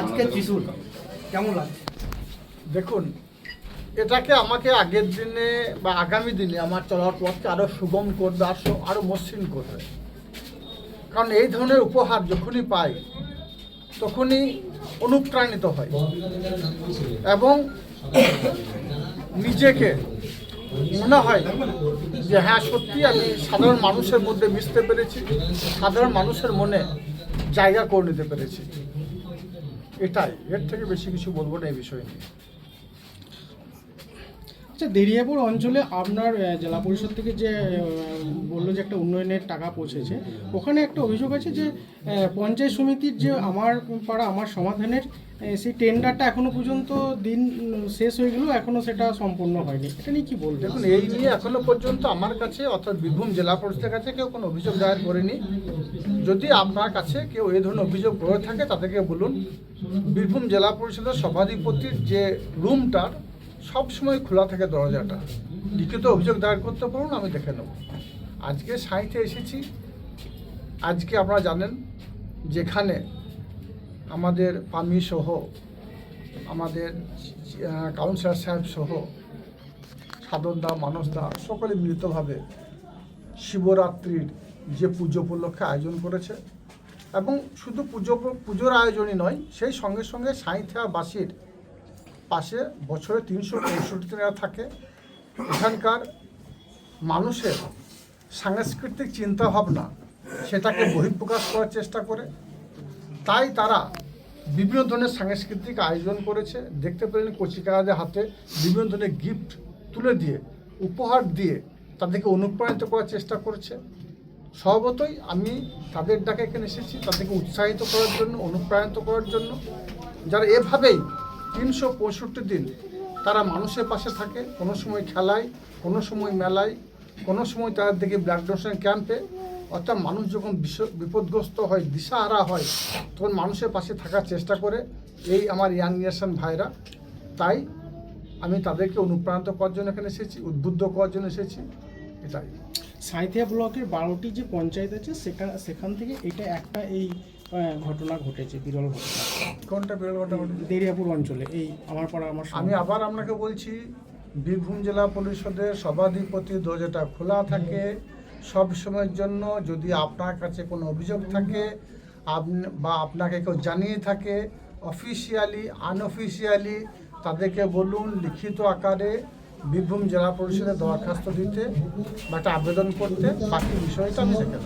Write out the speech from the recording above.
আজকে ত্রিশুল। কেমন লাগছে? দেখুন এটাকে আমাকে আগের দিনে বা আগামী দিনে আমার চলার পথকে আরও সুগম করবে আর আরও মসৃণ করবে। কারণ এই ধরনের উপহার যখনই পাই তখনই অনুপ্রাণিত হয়। এবং নিজেকে মনে হয় যে হ্যাঁ সত্যি আমি সাধারণ মানুষের মধ্যে মিশতে পেরেছি সাধারণ মানুষের মনে জায়গা করে নিতে পেরেছি। এটাই এর থেকে বেশি কিছু বলব না এই বিষয় নিয়ে। আচ্ছা দেরিয়াপুর অঞ্চলে আপনার জেলা পরিষদ থেকে যে বলল যে একটা উন্নয়নের টাকা পৌঁছেছে, ওখানে একটা অভিযোগ আছে যে পঞ্চায়েত সমিতির যে আমার পাড়া, আমার সমাধানের সেই টেন্ডারটা এখনও পর্যন্ত দিন শেষ হয়ে গেলেও এখনও সেটা সম্পূর্ণ হয়নি। এটা নিয়ে কি বলবেন? দেখুন, এই নিয়ে এখনও পর্যন্ত আমার কাছে, অর্থাৎ বীরভূম জেলা পরিষদের কাছে কেউ কোনো অভিযোগ দায়ের করেনি। যদি আপনার কাছে কেউ এই ধরনের অভিযোগ করে থাকে, তাদেরকে বলুন। বীরভূম জেলা পরিষদের সভাধিপতির যে রুমটার সবসময় খোলা থাকে দরজাটা। লিখিত অভিযোগ দায়ের করতে পারুন আমি দেখে নেব। আজকে সাঁইতে এসেছি। আজকে আপনারা জানেন, যেখানে আমাদের পামি সহ, আমাদের কাউন্সিলর সাহেব সহ সাধনদা মানসদা সকলে মিলিতভাবে শিবরাত্রির যে পুজো উপলক্ষে আয়োজন করেছে এবং শুধু পুজো, পুজোর আয়োজনই নয়, সেই সঙ্গে সঙ্গে সাঁইথিয়াবাসীর পাশে বছরে তিনশো পঁয়ষট্টি দিন থাকে। এখানকার মানুষের সাংস্কৃতিক চিন্তাভাবনা সেটাকে বহিঃপ্রকাশ করার চেষ্টা করে। তাই তারা বিভিন্ন ধরনের সাংস্কৃতিক আয়োজন করেছে। দেখতে পেলেন কচিকারাদের হাতে বিভিন্ন ধরনের গিফট তুলে দিয়ে, উপহার দিয়ে তাদেরকে অনুপ্রাণিত করার চেষ্টা করেছে। স্বভাবতই আমি তাদের ডাকে এখানে এসেছি, তাদেরকে উৎসাহিত করার জন্য, অনুপ্রাণিত করার জন্য। যারা এভাবেই তিনশো পঁয়ষট্টি দিন তারা মানুষের পাশে থাকে, কোনো সময় খেলায়, কোনো সময় মেলায়, কোনো সময় তাদের দেখে ব্লাড ডোনেশন ক্যাম্পে অর্থাৎ মানুষ যখন বিপদগ্রস্ত হয়, দিশাহারা হয়, তখন মানুষের পাশে থাকার চেষ্টা করে। এই আমার ইয়াং জেনারেশন ভাইরা। তাই আমি তাদেরকে অনুপ্রাণিত করার জন্য এখানে এসেছি, উদ্বুদ্ধ করার জন্য এসেছি। এটাই। সাঁইথিয়া ব্লকের বারোটি যে পঞ্চায়েত আছে সেখান সেখান থেকে এটা একটা এই ঘটনা ঘটেছে বিরল ঘটনা। কোনটা বিরল ঘটনা? দেরিয়াপুর অঞ্চলে এই আমার পাড়া আমার আমি আবার আপনাকে বলছি বীরভূম জেলা পরিষদের সভাধিপতি দরজাটা খোলা থাকে। সব সময়ের জন্য যদি আপনার কাছে কোনো অভিযোগ থাকে আপনি বা আপনাকে কেউ জানিয়ে থাকে অফিসিয়ালি আনঅফিসিয়ালি তাদেরকে বলুন লিখিত আকারে। বীরভূম জেলা পরিষদে দরখাস্ত দিতে বা একটা আবেদন করতে বাকি বিষয়টা আমি দেখে